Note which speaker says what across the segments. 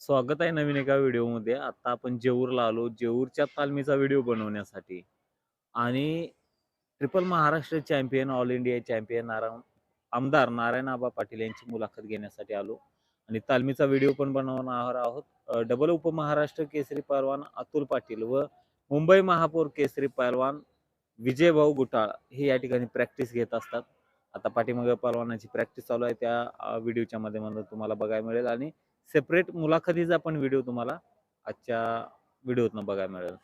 Speaker 1: स्वागत आहे नवीन एका व्हिडिओमध्ये. आता आपण जेऊरला आलो. जेऊरच्या तालमीचा व्हिडिओ बनवण्यासाठी. आणि triple Maharashtra champion all India champion Narayan आमदार नारायण आबा पाटील यांची मुलाखत घेण्यासाठी आलो. आणि तालमीचा व्हिडिओ पण बनवणार आहोत. डबल उपमहाराष्ट्र केसरी पैलवान अतुल पाटील व मुंबई महापौर केसरी पैलवान विजय भाऊ गुटाळ हे या ठिकाणी प्रॅक्टिस घेत असतात. आता पाठीमागे पैलवानाची प्रॅक्टिस चालू आहे. त्या व्हिडिओच्या माध्यमातून तुम्हाला बघायला मिळेल. आणि सेपरेट मुलाखतीचा पण व्हिडिओ तुम्हाला आजच्या व्हिडिओतनं बघायला मिळेल.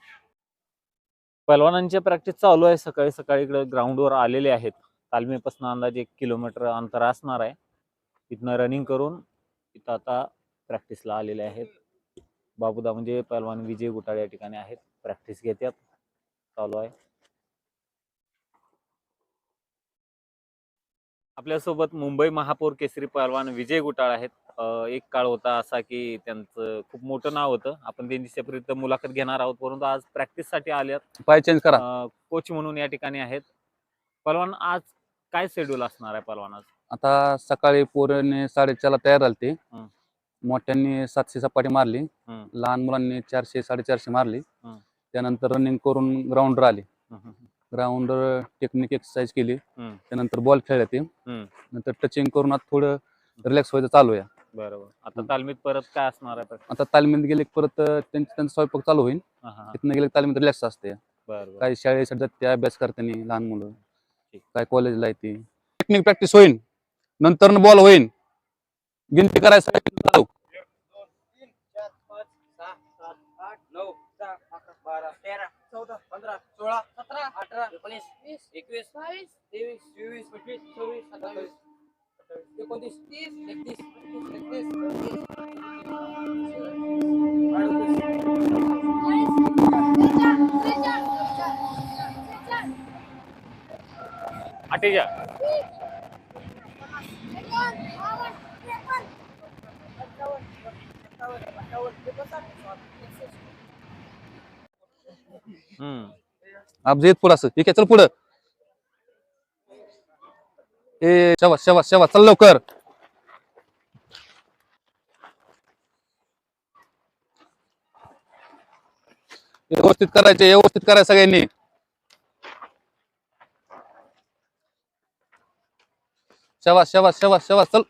Speaker 1: पहलवानांची प्रॅक्टिस चालू आहे. सकाळी सकाळी इकडे ग्राउंडवर आलेले आहेत. तालमीपासून अंदाजे एक किलोमीटर अंतर असणार आहे. तिथनं रनिंग करून इथं आता प्रॅक्टिसला आलेले आहेत. बाबूदा म्हणजे पहलवान विजय गुटाळे या ठिकाणी आहेत. प्रॅक्टिस घेतात चालू आहे. आपल्यासोबत मुंबई महापौर केसरी पहलवान विजय गुटाळ आहेत. एक काळ होता असा की त्यांचं खूप मोठं नाव होतं. आपण त्यांची सेपरेट मुलाखत घेणार आहोत. परंतु आज प्रॅक्टिससाठी आल्यात.
Speaker 2: पाय चेंज करा.
Speaker 1: कोच म्हणून या ठिकाणी आहेत. पहलवान आज काय शेड्यूल असणार आहे पहलवान आज?
Speaker 2: आता सकाळी पोरांनी साडेचारला तयार झाली ती. मोठ्यांनी सातशे सपाटी मारली. लहान मुलांनी चारशे साडेचारशे मारली. त्यानंतर रनिंग करून ग्राउंडवर आली. ग्राउंडवर टेक्निक एक्सरसाइज केली. त्यानंतर बॉल खेळले ते.
Speaker 1: हं.
Speaker 2: नंतर टचिंग करून आता थोडं रिलॅक्स व्हायचं चालू आहे.
Speaker 1: बरोबर. आता. तालमीत परत काय असणार आहे?
Speaker 2: आता तालमीत गेले की परत त्यांचं त्यांचा स्वयंपाक चालू होईल. तिथनं गेले की तालमीत रिलॅक्स असते. काही शाळेसाठी जाते ते अभ्यास करताना लहान मुलं. काय कॉलेजला येते टेक्निक प्रॅक्टिस होईल नंतर बॉल होईल गिनती करायचं
Speaker 3: बारा तेरा. चौदा पंधरा सोळा सतरा अठरा एकोणीस वीस एकवीस बावीस तेवीस चोवीस पंचवीस सव्वीस सत्तावीस अठ्ठावीस एकोणतीस तीस एकतीस बत्तीस तेहतीस
Speaker 1: आटेजा हम्म
Speaker 2: आप येत पुढं असं ठीक आहे चल पुढं. ए शवास शवास शवास चल लवकर. व्यवस्थित करायचे व्यवस्थित करायचं सगळ्यांनी. शवास शवास शवास शवास चल.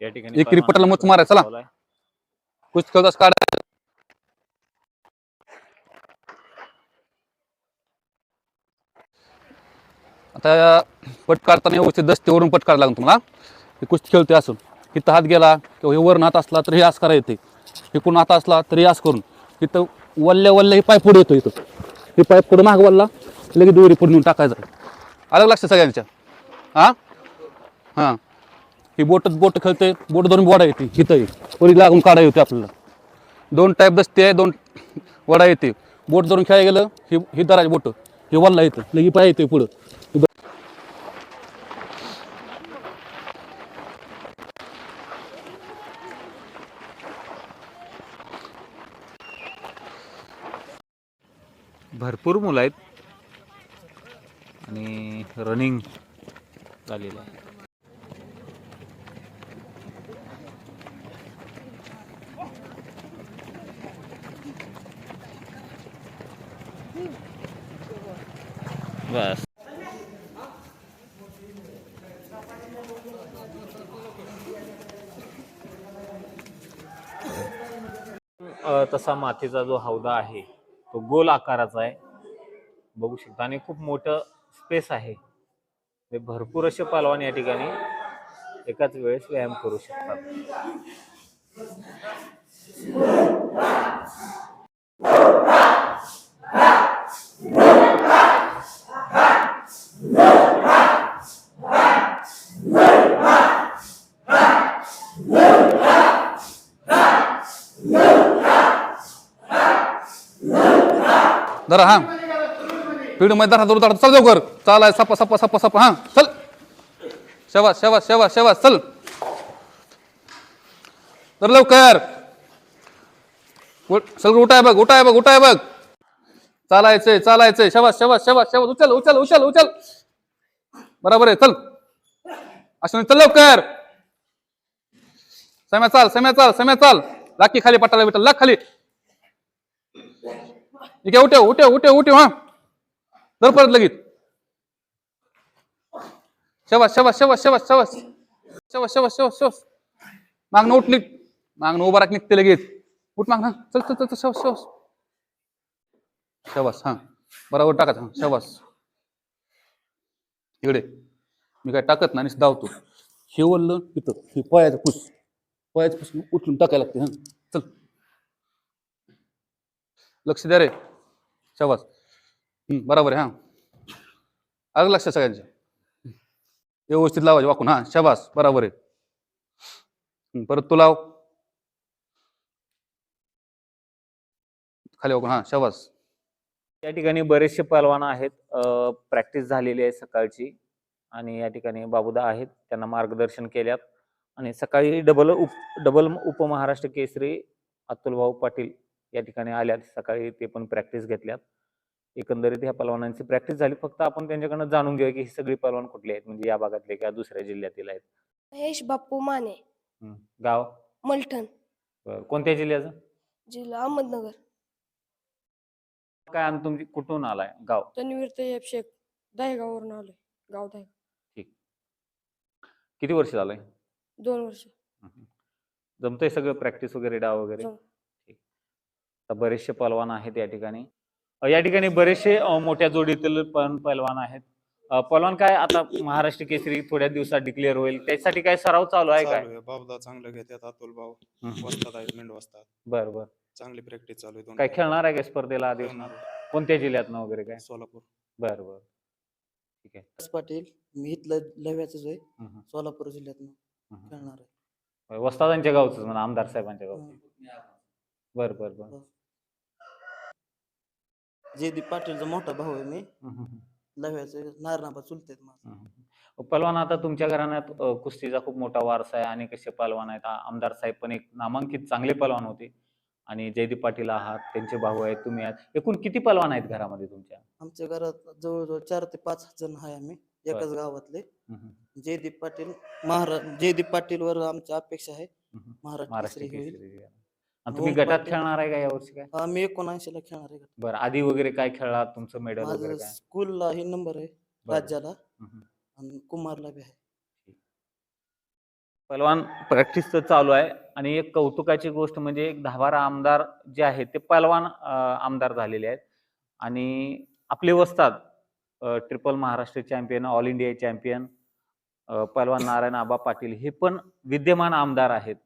Speaker 1: या ठिकाणी
Speaker 2: एक
Speaker 1: पहलवानांचा
Speaker 2: मच मारा, चला. कुछ खेळतास काढा. आता पट काढताना व्यवस्थित दस्तीवरून पट काढायला लागतो तुम्हाला. कुस्ती खेळते असून. इथं हात गेला किंवा हे वरून हात असला तर हे आस करा येते इकडून हात असला तरी आस करून. इथं वल्ल्या वल्ल्या हे पाय पुढे येतो इथं. हे पाय पुढे माग वल्ला लगेच दोरी पुढे नेऊन टाकायचं. अलग लक्ष सगळ्यांच्या? हां? हां. ही बोट बोट खेळते बोट धरून वडा येते इथं वरी लागून काढा येते आपल्याला. दोन टाईप दसते आहे दोन वडा येते. बोट धरून खेळायला गेलं ही ही दराची बोट. हे वल्ला येतं लगी पाय येते पुढं.
Speaker 1: भरपूर मुलं आहेत. आणि रनिंग झालेलं आहे. तसा मातीचा जो हौदा आहे तो गोल आकाराचा आहे. बघू शकता. आणि खूप मोठं स्पेस आहे. ते भरपूर असे पालवान या ठिकाणी एकाच वेळेस व्यायाम करू शकतात.
Speaker 2: धरा हा. पिढमध्ये धरा धरून चल चाल चालाय सपा सपा सपा सपा. हा चल. शेवा शेवा शेवा शेवा चल. तर लवकर. चल उठाय बघ उठाय बघ उठाय बघ. चालायचंय चालायचंय. शेवा शेवा शेवा शेवा उचल उचल उचल उचल. बरोबर आहे चल. असं चल लवकर. सम्या चाल सम्या चाल सम्या चाल. लाकी खाली पटाला बिटा लाख खाली. ठीक आहे उठव उठे उठे उठव हा. जर परत लगेच. शेवा शेवा शबास शवास शेवा शेवा शेवा शबास शबास. मागणं उठ निघ. मागणं उभा राख निघते लगेच. उठ मागणं चल चल चल चल, शबास शबास. हा. बरोबर टाकत हा. शवास इकडे. मी काय टाकत नाही धावतो. हे वल्ल इथं. हे पळायचं पुस. पळायचं पुस उचलून टाकायला लागते हा. चल. लक्ष द्या रे. शबास. बरोबर आहे हा. आलं लक्ष सगळ्यांच्या व्यवस्थित लावायचे वाकून हा शबास बरोबर आहे. परत तू लाव. खाली वाकून हा शबास.
Speaker 1: या ठिकाणी बरेचसे पलवान आहेत प्रॅक्टिस झालेली आहे सकाळची आणि या ठिकाणी बाबूदा आहेत त्यांना मार्गदर्शन केल्यात. आणि सकाळी डबल उप डबल उपमहाराष्ट्र केसरी अतुलभाऊ पाटील या ठिकाणी आल्यात. सकाळी ते पण प्रॅक्टिस घेतल्यात. एकंदरीत ह्या पलवानांची प्रॅक्टिस झाली. फक्त आपण त्यांच्याकडनं जाणून घेऊया की ही सगळी पलवान कुठली आहेत? म्हणजे या भागातले किंवा दुसऱ्या जिल्ह्यातील आहेत.
Speaker 4: महेश बाप्पू माने.
Speaker 1: गाव?
Speaker 4: मलठण.
Speaker 1: बरं. कोणत्या जिल्ह्याचं?
Speaker 4: जिल्हा अहमदनगर.
Speaker 1: काय आणि तुमची कुठून आलाय? गाव?
Speaker 4: तन्वीर तय्यब शेख. दहेगाववरून आलोय. गाव दहेगाव.
Speaker 1: किती वर्ष झालंय?
Speaker 4: दोन वर्ष.
Speaker 1: जमतंय सगळं प्रॅक्टिस वगैरे डाव वगैरे?
Speaker 4: जम.
Speaker 1: बरेचसे पलवान आहेत या ठिकाणी. या ठिकाणी बरेचसे मोठ्या जोडीतील पण पलवान आहेत. पलवान काय आता महाराष्ट्र केसरी थोड्या दिवसात डिक्लेअर होईल. त्यासाठी काय सराव चालू आहे काय?
Speaker 5: चालू आहे. बाबदा चांगलं घेतात. अतुल भाऊ. वस्तात आहेत मेंढ वस्तात.
Speaker 1: बर बर.
Speaker 5: चांगली प्रॅक्टिस चालू आहे दोन
Speaker 1: काय खेळणार आहे का स्पर्धेला आधी. कोणत्या जिल्ह्यातनं वगैरे काय?
Speaker 5: सोलापूर.
Speaker 1: बर बर. ठीक आहे.
Speaker 6: विकास पाटील मी इथलं लव्याचंच आहे.
Speaker 1: हम्म,
Speaker 6: सोलापूर जिल्ह्यातनं
Speaker 1: हम्म.
Speaker 6: खेळणार आहे.
Speaker 1: वस्तादांच्या गावचं म्हणा आमदार साहेबांच्या गावचं.
Speaker 6: हं.
Speaker 1: बर बर बर.
Speaker 6: जयदीप पाटीलचा मोठा भाऊ आहे मी लव्याचं नारनाबा चुलते माझं.
Speaker 1: पलवान आता तुमच्या घराण्यात अ, कुस्तीचा खूप मोठा वारसा आहे आणि कसे पलवान आहेत. आ- आमदार साहेब पण एक नामांकित चांगले पलवान होते. आणि जयदीप पाटील आहात त्यांचे भाऊ आहेत तुम्ही आहात. एकूण किती पलवान आहेत घरामध्ये तुमच्या?
Speaker 6: आमच्या घरात जवळजवळ चार ते पाच जण आहे आम्ही एकाच गावातले.
Speaker 1: हम्म,
Speaker 6: जयदीप पाटील महारा जयदीप पाटील वर आमची अपेक्षा आहे.
Speaker 1: हम्म.
Speaker 6: महाराष्ट्र
Speaker 1: महाराष्ट्र
Speaker 6: केसरी होईल.
Speaker 1: केसरी आणि तुम्ही
Speaker 6: ओम
Speaker 1: गटात
Speaker 6: पाटील.
Speaker 1: खेळणार आहे का यावर्षी काय?
Speaker 6: आम्ही एकोणऐंशी ला खेळणार आहे
Speaker 1: बरं आधी वगैरे काय खेळला तुमचं मेडल वगैरे
Speaker 6: माझं
Speaker 1: काय
Speaker 6: स्कूलला ही नंबर आहे
Speaker 1: बरं.
Speaker 6: राज्याला.
Speaker 1: हम्म.
Speaker 6: आणि कुमारला बी आहे.
Speaker 1: पलवान प्रॅक्टिस तर चालू आहे. आणि एक कौतुकाची गोष्ट म्हणजे एक दहा बारा आमदार जे आहेत ते पलवान अं, आमदार झालेले आहेत. आणि आपले वस्ताद triple Maharashtra champion all India champion पलवान Narayan Aaba Patil हे पण विद्यमान आमदार आहेत.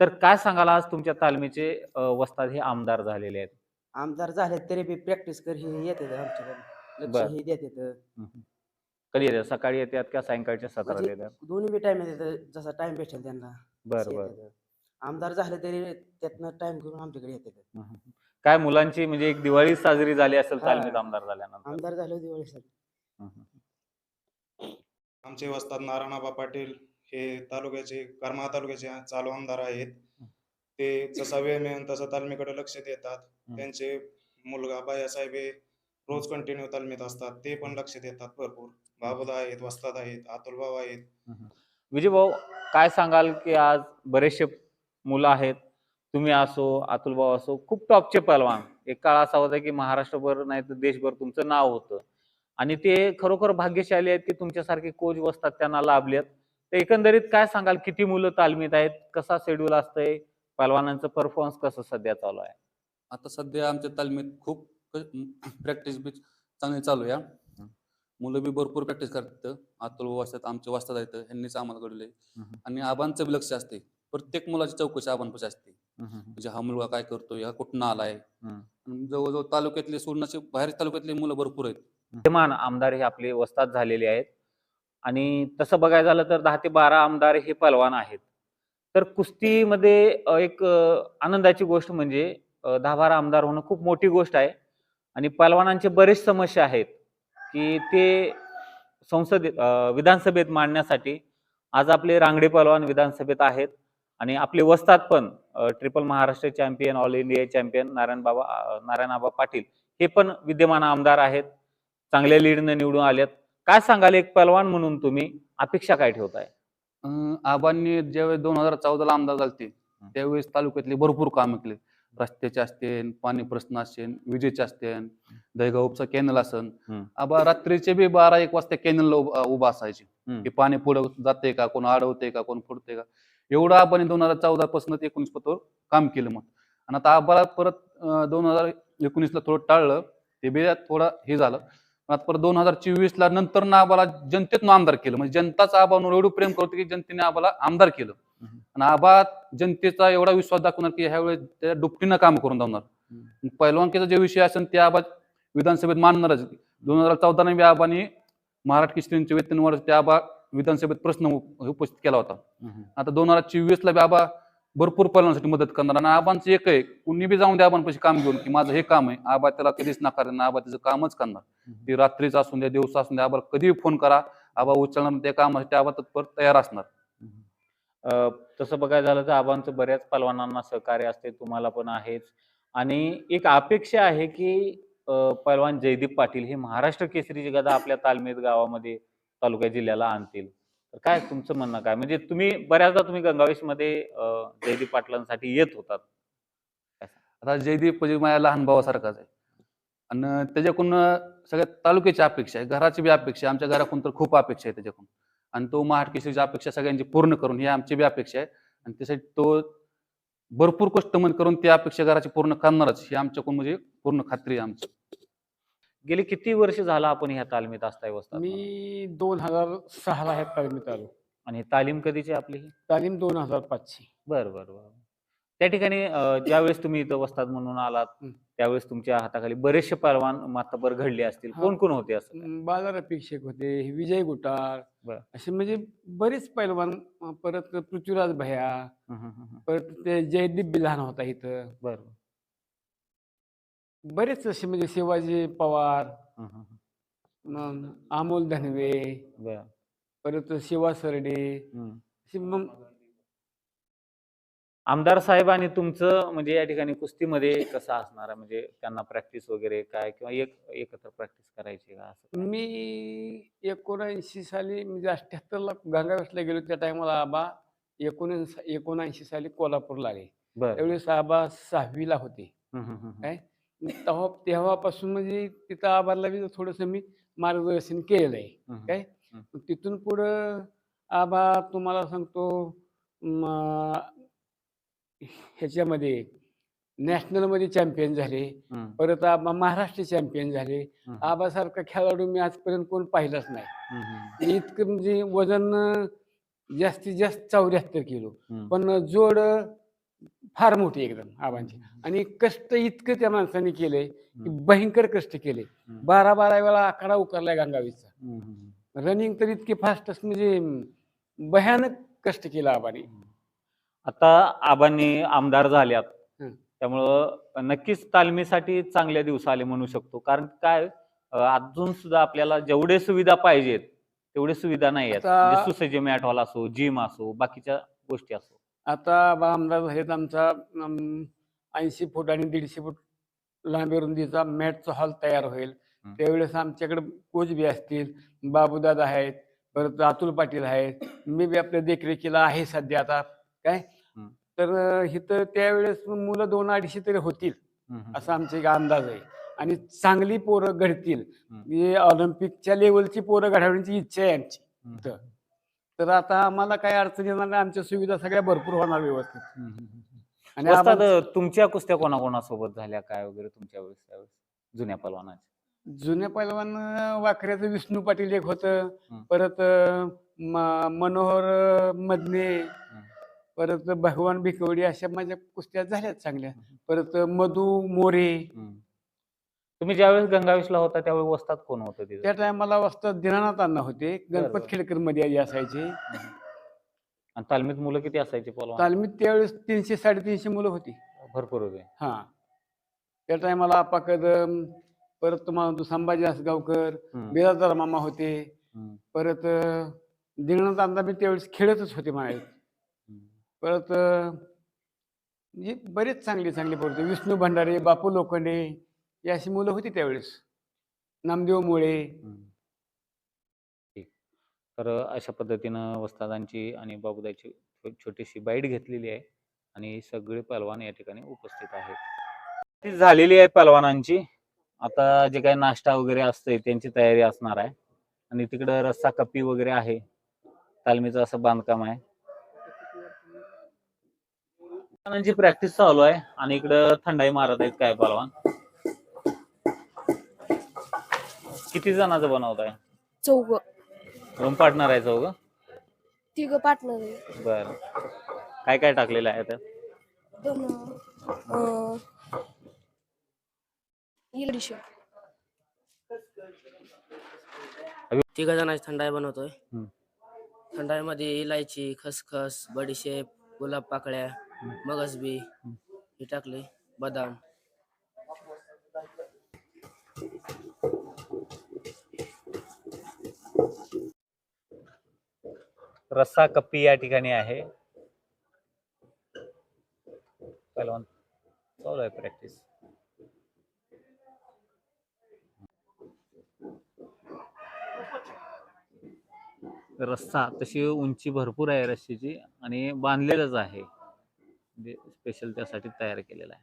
Speaker 1: तर काय सांगाल आज तुमच्या तालमीचे वस्ताद हे आमदार झालेले आहेत?
Speaker 7: आमदार झाले तरी बी प्रॅक्टिस कर हे येते आमच्याकडे
Speaker 1: बर.
Speaker 7: हे
Speaker 1: कधी येतात? सकाळी येतात का सायंकाळच्या सत्रात
Speaker 7: म्हणजे
Speaker 1: येतात?
Speaker 7: दोन्ही बी टाइम येतात जसा टाइम भेटेल त्यांना.
Speaker 1: बरं
Speaker 7: तसं
Speaker 1: बरं.
Speaker 7: येतात. आमदार झाले तरी त्यातनं टाइम करून आमच्याकडे येतात.
Speaker 1: हम्म. काय मुलांची म्हणजे एक दिवाळी साजरी झाली असेल
Speaker 7: हा.
Speaker 1: तालमीत आमदार झाल्यानंतर.
Speaker 7: आमदार झाले
Speaker 1: हम्म.
Speaker 5: आमचे वस्तात नारायणाबा पाटील हे तालुक्याचे करमाळा तालुक्याचे चालू आमदार आहेत. ते जसा वेळ मिळेल तसं तालमीकडे लक्ष देतात. त्यांचे मुलगा बायासाहेब हे रोज कंटिन्यू तालमीत असतात. ते पण लक्ष देतात भरपूर. बाबुदा आहेत वस्ताद आहेत अतुल भाऊ आहेत.
Speaker 1: विजय भाऊ काय सांगाल की आज बरेचसे मुलं आहेत. तुम्ही असो अतुल भाऊ असो खूप टॉपचे पहलवान. एक काळ असा होता की महाराष्ट्रभर नाही तर देशभर तुमचं नाव होतं. आणि ते खरोखर भाग्यशाली आहेत की तुमच्यासारखे कोच बसतात त्यांना लाभलेत. तर एकंदरीत काय सांगाल? किती मुलं तालमीत आहेत? कसा शेड्यूल असतंय? पहलवानांचं परफॉर्मन्स कसं सध्या चालू आहे?
Speaker 2: आता सध्या आमच्या तालमीत खूप प्रॅक्टिस बी चांगली चालू हा. मुलं बी भरपूर प्रॅक्टिस करतात. अतुल भाऊ असतात आमचे वाजतात आहेत ह्यांनीच आम्हाला घडवले
Speaker 1: हम्म.
Speaker 2: आणि आबांचं बी लक्ष असते प्रत्येक मुलाची चौकशी आबांपाशी असते. म्हणजे हा मुलगा काय करतोय? हा कुठं आलाय? जवळजवळ तालुक्यातले सोडण्याचे बाहेर तालुक्यातले मुलं भरपूर आहेत.
Speaker 1: आमदार हे आपले वस्ताद झालेले आहेत. आणि तसं बघायला झालं तर दहा ते बारा आमदार हे पलवान आहेत. तर कुस्तीमध्ये एक आनंदाची गोष्ट म्हणजे दहा बारा आमदार होणं खूप मोठी गोष्ट आहे. आणि पलवानांचे बरेच समस्या आहेत की ते संसदेत विधानसभेत मांडण्यासाठी आज आपले रांगडे पलवान विधानसभेत आहेत. आणि आपले वस्तात पण triple Maharashtra champion all India champion Narayan Baba Narayan Aaba Patil हे पण विद्यमान आमदार आहेत. चांगल्या लीडनं निवडून आलेत काय सांगाल एक पलवान म्हणून तुम्ही? अपेक्षा काय ठेवताय?
Speaker 2: अं, आबांनी ज्यावेळेस दोन हजार चौदाला आमदार झालते त्यावेळेस तालुक्यातले भरपूर कामं केले. रस्त्याचे असतील पाणी प्रश्न असतील विजेचे असतील दहीगाव उपसा कॅनल असन.
Speaker 1: हम्म.
Speaker 2: आबा रात्रीचे बी बारा एक वाजता कॅनल उभा असायचे.
Speaker 1: हम्म.
Speaker 2: की पाणी पुढं जाते का कोण अडवते का कोण फुटते का? एवढं आबाने दोन हजार चौदा पासून ते एकोणीस पतोर काम केलं मग. आणि आता आबाला परत दोन हजार एकोणीसला थोडं टाळलं ते बी थोडं हे झालं. आता दोन हजार चोवीस ला नंतर ना आबाला जनतेतनं आमदार केलं. म्हणजे जनताच आबावर एवढं प्रेम करतो की जनतेने आबाला आमदार केलं. आणि आबा जनतेचा एवढा विश्वास दाखवणार की ह्यावेळेस त्या दुपटीनं काम करून दावणार पैलवानकीचा जे विषय असेल ते आबा विधानसभेत मांडणारच. दोन हजार चौदा बी आबानी महाराष्ट्र केसरींच्या वेतनवाढ त्या आबा विधानसभेत प्रश्न उप- उपस्थित केला होता. आता दोन हजार चोवीस ला बी आबा भरपूर पैलवानासाठी मदत करणार. आणि आबांचं एक आहे कुणी बी जाऊन द्या आबांपाशी काम घेऊन की माझं हे काम आहे आबा त्याला कधीच नकार देणार आबा त्याचं कामच करणार. ती रात्रीच असून द्या दिवस असून द्या आबाला कधी फोन करा. आबा उचलणार त्या कामासाठी आबा तत्पर तयार असणार.
Speaker 1: अ, तसं बघायला झालं तर आबांचं बऱ्याच पलवानांना सहकार्य असते तुम्हाला पण आहेच. आणि एक अपेक्षा आहे की अ, पलवान जयदीप पाटील हे महाराष्ट्र केसरीची गदा आपल्या तालमीत गावामध्ये तालुक्या जिल्ह्याला आणतील. तर काय तुमचं म्हणणं काय? म्हणजे तुम्ही बऱ्याचदा तुम्ही गंगावेशमध्ये जयदीप पाटलांसाठी येत होतात.
Speaker 2: आता जयदीप म्हणजे माझ्या लहान भावासारखाच आहे. आणि त्याच्याकडून सगळ्या तालुक्याची अपेक्षा आहे घराची बी अपेक्षा आहे आमच्या घराकडून तर खूप अपेक्षा आहे त्याच्याकडून. आणि तो महाटकेशीची अपेक्षा सगळ्यांची पूर्ण करून ही आमची बी अपेक्षा आहे. आणि त्यासाठी तो भरपूर कष्टमन करून ती अपेक्षा घराची पूर्ण करणारच ही आमच्याकडून म्हणजे पूर्ण खात्री आहे आमची.
Speaker 1: गेली किती वर्ष झाला आपण ह्या तालमीत असताय वस्तात
Speaker 8: मी दोन हजार सहाला ह्या तालमीत आलो.
Speaker 1: आणि तालीम कधीची आपली ही?
Speaker 8: तालीम दोन हजार पाचची.
Speaker 1: बर बर बर. त्या ठिकाणी ज्यावेळेस तुम्ही इथं वस्ताद म्हणून आलात. त्यावेळेस तुमच्या हाताखाली बरेचसे पहलवान माताबर घडले असतील. कोण कोण होते असं?
Speaker 8: बाजार अपेक्षक होते विजय गुटार. असे म्हणजे बरेच पैलवान परत पृथ्वीराज भया. परत ते जयदीप बी लहान होता इथं
Speaker 1: बर
Speaker 8: बरेच असे म्हणजे शिवाजी पवार अमोल धनवे परत शिवा सरडे मग
Speaker 1: आमदार साहेब आणि तुमचं म्हणजे या ठिकाणी कुस्तीमध्ये कसं असणार आहे म्हणजे त्यांना प्रॅक्टिस वगैरे काय किंवा एक एकत्र प्रॅक्टिस करायची का असं?
Speaker 8: मी एकोणऐंशी साली म्हणजे अठ्ठ्याहत्तरला गंगावेसला गेलो त्या टायमाला आबा एकोणऐंशी एकोणऐंशी साली कोल्हापूरला आले
Speaker 1: बर
Speaker 8: त्यावेळेस आबा सहावीला होते. काय तेव्हा तेव्हापासून म्हणजे तिथं आबाला बी थोडंसं मी मार्गदर्शन केलेलं आहे. काय. तिथून पुढं आबा तुम्हाला सांगतो म, ह्याच्यामध्ये नॅशनलमध्ये चॅम्पियन झाले परत आबा महाराष्ट्र चॅम्पियन झाले. आबासारखा खेळाडू मी आजपर्यंत कोण पाहिलाच नाही. इतकं म्हणजे वजन जास्तीत जास्त चौऱ्याहत्तर किलो. पण जोड फार मोठी एकदम आबांची. आणि कष्ट इतकं त्या माणसाने केलंय की. भयंकर कष्ट केले. बारा बारा वेळा आकडा उकारलाय गंगावीचा. रनिंग तर इतके फास्टच म्हणजे भयानक कष्ट केलं आबाने.
Speaker 1: आता आबांनी आमदार झाल्यात. त्यामुळं नक्कीच तालमीसाठी चांगले दिवस आले म्हणू शकतो. कारण काय अजून सुद्धा आपल्याला जेवढे सुविधा पाहिजेत तेवढे सुविधा नाही आहेत. म्हणजे सुसज्ज मॅट हॉल असो जिम असो बाकीच्या गोष्टी असो.
Speaker 8: आता आबा आमदार झालेत आमचा ऐंशी फूट आणि दीडशे फूट लांबी रुंदीचा मॅटचा हॉल तयार होईल. त्यावेळेस आमच्याकडे कोच बी असतील बाबूदादा आहेत परत अतुल पाटील आहेत. मी बी आपल्या देखरेखीला आहे सध्या आता. काय. तर इथं त्यावेळेस मुलं दोन अडीचशे तरी होतील असा आमचा एक अंदाज आहे. आणि चांगली पोरं घडतील. ऑलिम्पिकच्या लेवलची पोरं घडवण्याची इच्छा आहे आमची. तर आता आम्हाला काही अडचण येणार नाही. आमच्या सुविधा सगळ्या भरपूर होणार व्यवस्थित. आणि आम्हाला-
Speaker 1: तुमच्या कुस्त्या कोणाकोणासोबत झाल्या? काय वगैरे तुमच्या वेळेस जुन्या पलवानाच्या.
Speaker 8: जुन्या पैलवान वाकऱ्याचं विष्णू पाटील एक होतं. परत मनोहर मदने. परत भगवान भिकवडी अशा माझ्या कुस्त्या झाल्यात चांगल्या. परत मधू मोरे.
Speaker 1: तुम्ही ज्यावेळेस गंगावेशला होता त्यावेळेस वस्ताद कोण होतं तिथे?
Speaker 8: त्या टायमाला वाजता दिनानाथ अण्णा होते. गणपत खेडकरमध्ये असायचे.
Speaker 1: आणि तालमीत मुलं किती असायची पलवान?
Speaker 8: तालमीत त्यावेळेस तीनशे साडेतीनशे मुलं होती.
Speaker 1: भरपूर होते.
Speaker 8: हा. त्या टायमाला आपा कदम परत तुम्हाला तो संभाजी आसगावकर बिराजदार मामा होते. परत अं, दिनानाथ अण्णा बी त्यावेळेस खेळतच होते म्हणायचे
Speaker 1: हं.
Speaker 8: परत म्हणजे बरेच चांगले चांगले पोरते विष्णू भंडारे बापू लोखंडे ही अशी मुलं होती त्यावेळेस. नामदेव मुळे.
Speaker 1: तर अशा पद्धतीनं वस्तादांची आणि बाबुदाची छोटीशी बाईट घेतलेली आहे आणि सगळे पलवान या ठिकाणी उपस्थित आहेत. ती झालेली आहे पलवानांची आता जे काही नाश्ता वगैरे असते त्यांची तयारी असणार आहे. आणि तिकडं रस्सा कप्पी वगैरे आहे. तालमीचं असं बांधकाम आहे. पहलवानांची प्रॅक्टिस चालू आहे. आणि इकडं थंडाई मारत आहेत काय पहलवान? किती जणांचं बनवत आहे
Speaker 4: चौघ.
Speaker 1: रूम पार्टनर आहे चौघ?
Speaker 4: तिघ पार्टनर आहे.
Speaker 1: बर. काय काय टाकलेलं आहे त्यात?
Speaker 4: दोन अं, इलेक्ट्रिशियन
Speaker 7: तिघ जणांची थंडाई बनवतोय.
Speaker 1: हम्म.
Speaker 7: थंडाईमध्ये इलायची खसखस बडीशेप गुलाब पाकळ्या मगजबी हे टाकले बदाम.
Speaker 1: रस्सा कप्पी या ठिकाणी आहे. पहिलवान चालू आहे प्रॅक्टिस रस्सा तशी उंची भरपूर आहे रस्सीची आणि बांधलेलंच आहे. म्हणजे स्पेशल त्यासाठी तयार केलेला आहे.